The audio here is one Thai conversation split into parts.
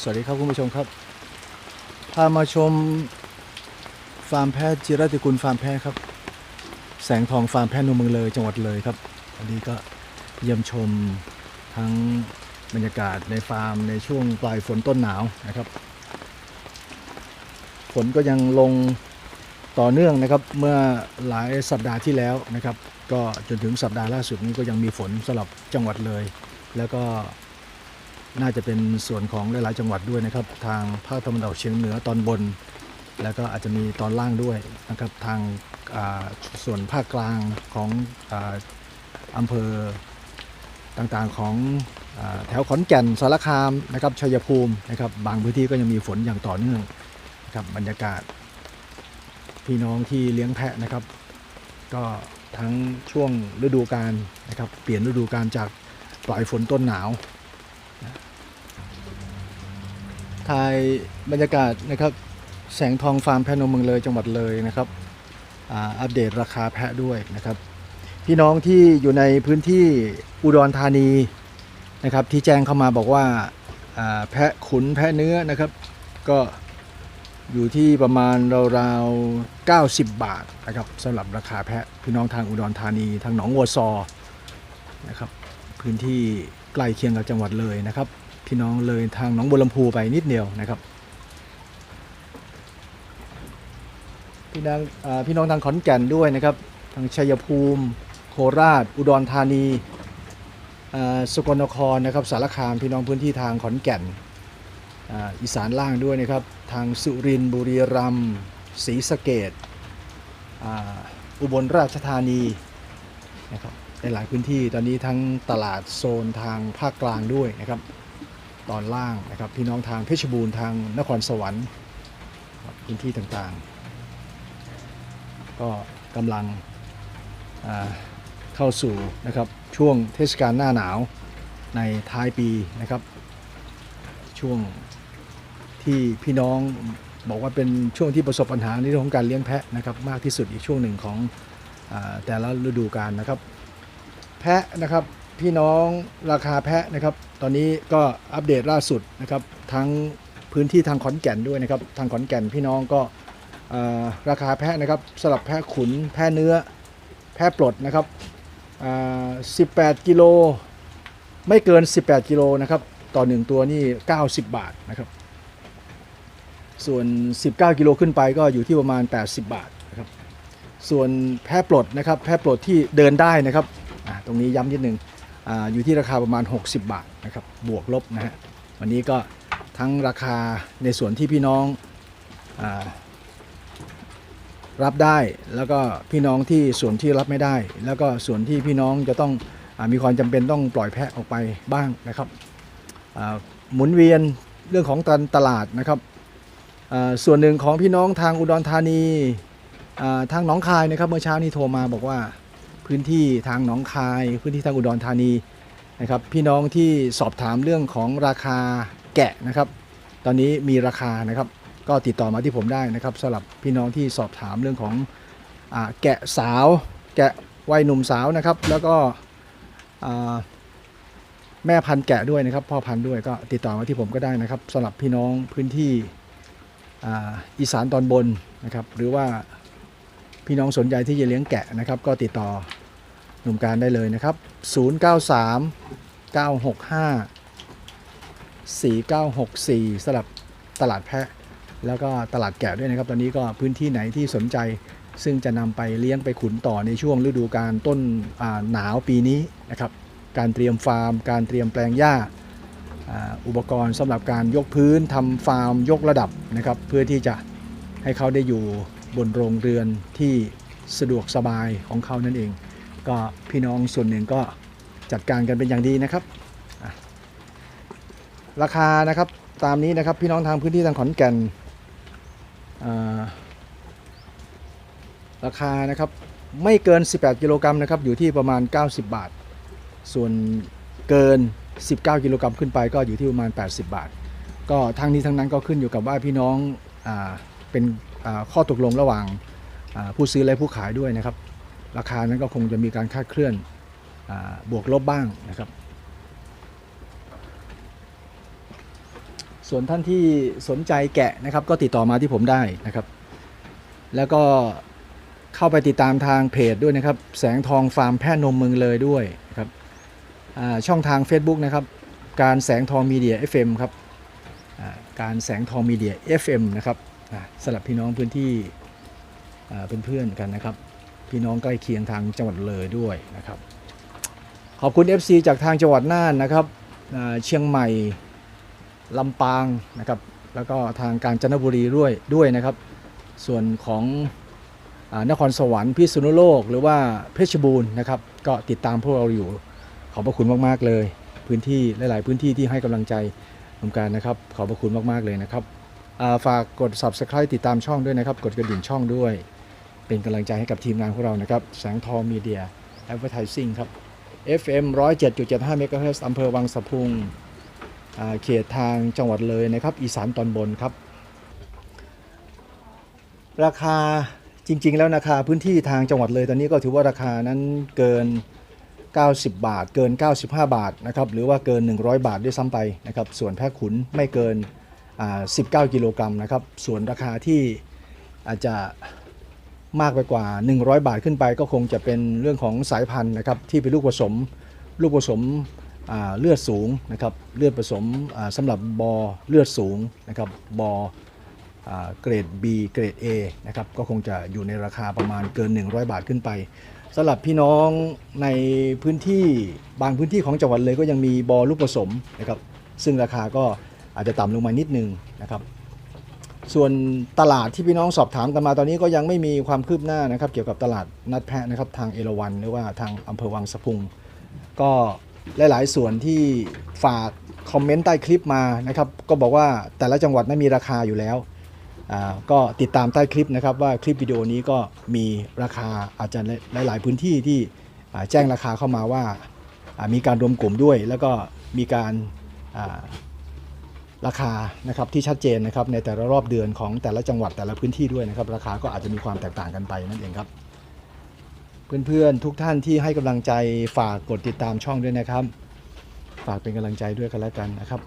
สวัสดีครับคุณผู้ชมครับ พามาชมฟาร์มแพทย์จิรติกุลฟาร์มแพทย์ครับ แสงทองฟาร์มแพทย์นมเมืองเลยจังหวัดเลยครับวันนี้ก็เยี่ยมชมทั้งบรรยากาศในฟาร์มในช่วงปลายฝนต้นหนาวนะครับ ฝนก็ยังลงต่อเนื่องนะครับเมื่อหลายสัปดาห์ที่แล้วนะครับ ก็จนถึงสัปดาห์ล่าสุดนี้ก็ยังมีฝนสลับจังหวัดเลย แล้วก็ น่าจะเป็นส่วนของหลาย ๆ จังหวัดด้วยนะครับ ทางภาคตะวันออกเฉียงเหนือตอนบน แล้วก็อาจจะมีตอนล่างด้วยนะครับ ทางส่วนภาคกลางของอำเภอต่าง ๆ ของแถวขอนแก่นสารคามนะครับชัยภูมินะครับ บางพื้นที่ก็ยังมีฝนอย่างต่อเนื่องนะครับบรรยากาศ พี่น้องที่เลี้ยงแพะนะครับ ก็ทั้งช่วงฤดูกาลนะครับ เปลี่ยนฤดูกาลจากปลายฝนต้นหนาว ถ่ายบรรยากาศนะครับแสงทองฟาร์มแพนมเมืองเลยจังหวัดเลยนะครับอัปเดตราคาแพะด้วยนะครับ พี่น้องที่อยู่ในพื้นที่อุดรธานีนะครับที่แจ้งเข้ามาบอกว่าอ่าแพะขุนแพะเนื้อนะครับ ก็อยู่ที่ประมาณราวๆ90 บาทนะครับสำหรับราคาแพะพี่น้องทางอุดรธานีทางหนองวัวซอนะครับพื้นที่ใกล้เคียงกับจังหวัดเลยนะครับ พี่น้องเลยทางหนองบัวลำพูไปนิดเดียวนะครับ พี่น้องพี่น้องทางขอนแก่นด้วยนะครับ ทางชัยภูมิ โคราช อุดรธานีสกลนครนะครับสารคามพี่น้องพื้นที่ทางขอนแก่นอ,อีสานล่างด้วยนะครับ ทางสุรินทร์บุรีรัมย์ศรีสะเกดออุบลราชธานีนะครับในหลายพื้นที่ตอนนี้ทั้งตลาดโซนทางภาคกลางด้วยนะครับ ตอนล่างนะครับพี่น้องทางเพชรบูรณ์ทางนครสวรรค์พื้นที่ต่างๆ ก็กำลังเข้าสู่นะครับช่วงเทศกาลหน้าหนาวในท้ายปีนะครับ ช่วงที่พี่น้องบอกว่าเป็นช่วงที่ประสบปัญหาในเรื่องของการเลี้ยงแพะนะครับมากที่สุดอีกช่วงหนึ่งของอแต่ละฤดูกาลนะครับ แพะนะครับ พี่น้องราคาแพะนะครับ ตอนนี้ก็อัปเดตล่าสุดนะครับ ทั้งพื้นที่ทางขอนแก่นด้วยนะครับ ทางขอนแก่นพี่น้องก็ราคาแพะนะครับสลับแพะขุนแพะเนื้อ แพะปลดนะครับ18 กิโลไม่เกิน 18 กิโลนะครับ ต่อ 1 ตัวนี่ 90 บาทนะครับ ส่วน 19 กิโลขึ้นไปก็อยู่ที่ประมาณ 80 บาทนะครับ ส่วนแพะปลดนะครับ แพะปลดที่เดินได้นะครับ ตรงนี้ย้ำนิดนึง อยู่ที่ราคาประมาณ 60 บาทนะครับบวกลบนะฮะวันนี้ก็ทั้งราคาในส่วนที่พี่น้องอรับได้แล้วก็พี่น้องที่ส่วนที่รับไม่ได้ แล้วก็ส่วนที่พี่น้องจะต้องอมีความจำเป็นต้องปล่อยแพะออกไปบ้างนะครับหมุนเวียนเรื่องของตตลาดนะครับส่วนหนึ่งของพี่น้องทางอุดรธานีทางหนองคายนะครับเมื่อเช้านี้โทรมาบอกว่า พื้นที่ทางหนองคาย พื้นที่ทางอุดรธานีนะครับพี่น้องที่สอบถามเรื่องของราคาแกะนะครับ ตอนนี้มีราคานะครับ ก็ติดต่อมาที่ผมได้นะครับสำหรับพี่น้องที่สอบถามเรื่องของอแกะสาว แกะวัยหนุ่มสาวนะครับ แล้วก็แม่พันธุ์แกะด้วยนะครับ พ่อพันธุ์ด้วยก็ติดต่อมาที่ผมก็ได้นะครับสำหรับพี่น้องพื้นที่อีสานตอนบนนะครับ หรือว่าพี่น้องสนใจที่จะเลี้ยงแกะนะครับ ก็ติดต่อ หนุ่มการได้เลยนะครับ 093 965 4964สำหรับตลาดแพะ แล้วก็ตลาดแกะด้วยนะครับ ตอนนี้ก็พื้นที่ไหนที่สนใจ ซึ่งจะนำไปเลี้ยงไปขุนต่อในช่วงฤดูการต้นหนาวปีนี้นะครับ การเตรียมฟาร์ม การเตรียมแปลงหญ้าอุปกรณ์สำหรับการยกพื้นทำฟาร์มยกระดับนะครับ เพื่อที่จะให้เขาได้อยู่บนโรงเรือนที่สะดวกสบายของเขานั่นเอง ก็พี่น้องส่วนหนึ่งก็จัดการกันเป็นอย่างดีนะครับราคานะครับตามนี้นะครับพี่น้องทางพื้นที่ทางขอนแก่นราคานะครับไม่เกิน 18 กิโลกรัมนะครับอยู่ที่ประมาณ 90 บาท ส่วนเกิน 19 กิโลกรัมขึ้นไปก็อยู่ที่ประมาณ 80 บาท ก็ทั้งนี้ทั้งนั้นก็ขึ้นอยู่กับว่าพี่น้องอเป็นข้อตกลงระหว่างผู้ซื้อและผู้ขายด้วยนะครับ ราคานั้นก็คงจะมีการคาดเคลื่อนอบวกลบบ้างนะครับ ส่วนท่านที่สนใจแกะนะครับ ก็ติดต่อมาที่ผมได้นะครับ แล้วก็เข้าไปติดตามทางเพจด้วยนะครับ แสงทองฟาร์มแพะนมเมืองเลยด้วยครับช่องทาง Facebook นะครับ การแสงทองมีเดีย FM ครับการแสงทองมีเดีย FM นะครับสำหรับพี่น้องพื้นที่เเพื่อนๆกันนะครับ พี่น้องใกล้เคียงทางจังหวัดเลยด้วยนะครับ ขอบคุณ FC จากทางจังหวัดน่านนะครับเชียงใหม่ลำปางนะครับ แล้วก็ทางกาญจนบุรีด้วยด้วยนะครับ ส่วนของอนครสวรรค์พิษณุโลกหรือว่าเพชรบูรณ์นะครับ ก็ติดตามพวกเราอยู่ ขอบพระคุณมาก ๆ เลย พื้นที่หลาย ๆ พื้นที่ที่ให้กำลังใจผมการนะครับ ขอบพระคุณมาก ๆ เลยนะครับฝากกด subscribe ติดตามช่องด้วยนะครับ กดกระดิ่งช่องด้วย เป็นกำลังใจให้กับทีมงานของเรานะครับ แสงทองมีเดีย Advertising ครับ FM 107.75 MHz อำเภอวังสะพุงเขตทางจังหวัดเลยนะครับ อีสานตอนบนครับ ราคาจริง ๆ แล้วราคาพื้นที่ทางจังหวัดเลยตอนนี้ก็ถือว่าราคานั้นเกิน 90 บาท เกิน 95 บาทนะครับ หรือว่าเกิน 100 บาทด้วยซ้ำไปนะครับ ส่วนแพะขุนไม่เกิน 19 กิโลกรัมนะครับ ส่วนราคาที่อาจจะ มากไปกว่า 100 บาทขึ้นไป ก็คงจะเป็นเรื่องของสายพันธุ์นะครับที่เป็นลูกผสมลูกผสมเลือดสูงนะครับเลือดผสมอ่าสำหรับบอเลือดสูงนะครับบอเกรด B เกรด A นะครับก็คงจะอยู่ในราคาประมาณเกิน 100 บาทขึ้นไปสำหรับพี่น้องในพื้นที่บางพื้นที่ของจังหวัดเลยก็ยังมีบอลูกผสมนะครับซึ่งราคาก็อาจจะต่ำลงมานิดนึงนะครับ ส่วนตลาดที่พี่น้องสอบถามกันมาตอนนี้ก็ยังไม่มีความคืบหน้านะครับ เกี่ยวกับตลาดนัดแพะนะครับทางเอราวันหรือว่าทางอำเภอวังสะพุง ก็หลาย ๆ ส่วนที่ฝากคอมเมนต์ใต้คลิปมานะครับ ก็บอกว่าแต่ละจังหวัดนั้นมีราคาอยู่แล้วก็ติดตามใต้คลิปนะครับว่าคลิปวิดีโอนี้ก็มีราคาอาจจะหลาย ๆ พื้นที่ที่แจ้งราคาเข้ามาว่ามีการรวมกลุ่มด้วย แล้วก็มีการ ราคานะครับที่ชัดเจนนะครับในแต่ละรอบเดือนของแต่ละจังหวัดแต่ละพื้นที่ด้วยนะครับ ราคาก็อาจจะมีความแตกต่างกันไปนั่นเองครับ เพื่อนๆทุกท่านที่ให้กำลังใจฝากกดติดตามช่องด้วยนะครับ ฝากเป็นกำลังใจด้วยกันแล้วกันนะครับ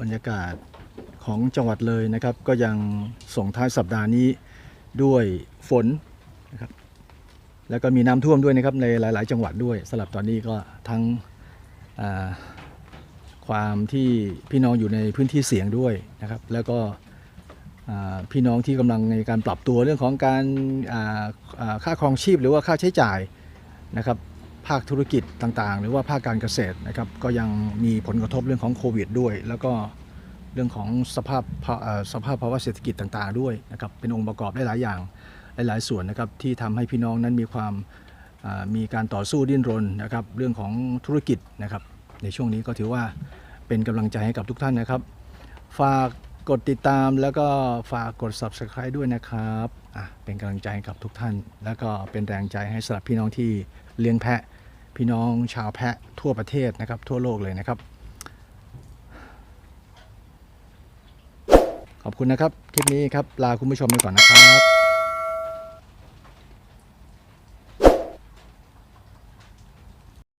บรรยากาศของจังหวัดเลยนะครับ ก็ยังส่งท้ายสัปดาห์นี้ด้วยฝนนะครับแล้วก็มีน้ำท่วมด้วยนะครับในหลาย ๆ จังหวัดด้วยสลับตอนนี้ก็ทั้ง ความที่พี่น้องอยู่ในพื้นที่เสี่ยงด้วยนะครับ แล้วก็พี่น้องที่กำลังในการปรับตัวเรื่องของการค่าครองชีพหรือว่าค่าใช้จ่ายนะครับภาคธุรกิจต่างๆ หรือว่าภาคการเกษตรนะครับก็ยังมีผลกระทบเรื่องของโควิดด้วย แล้วก็เรื่องของสภาพสภาพภาวะเศรษฐกิจต่างๆ ด้วยนะครับเป็นองค์ประกอบได้หลายอย่างหลายๆส่วนนะครับที่ทำให้พี่น้องนั้นมีความ มีการต่อสู้ดิ้นรนนะครับเรื่องของธุรกิจนะครับในช่วงนี้ก็ถือว่าเป็นกำลังใจให้กับทุกท่านนะครับ ฝากกดติดตามแล้วก็ฝากกด subscribe ด้วยนะครับอะเป็นกำลังใจให้กับทุกท่าน แล้วก็เป็นแรงใจให้สำหรับพี่น้องที่เลี้ยงแพะ พี่น้องชาวแพะทั่วประเทศนะครับ ทั่วโลกเลยนะครับ ขอบคุณนะครับ คลิปนี้ครับลาคุณผู้ชมไปก่อนนะครับ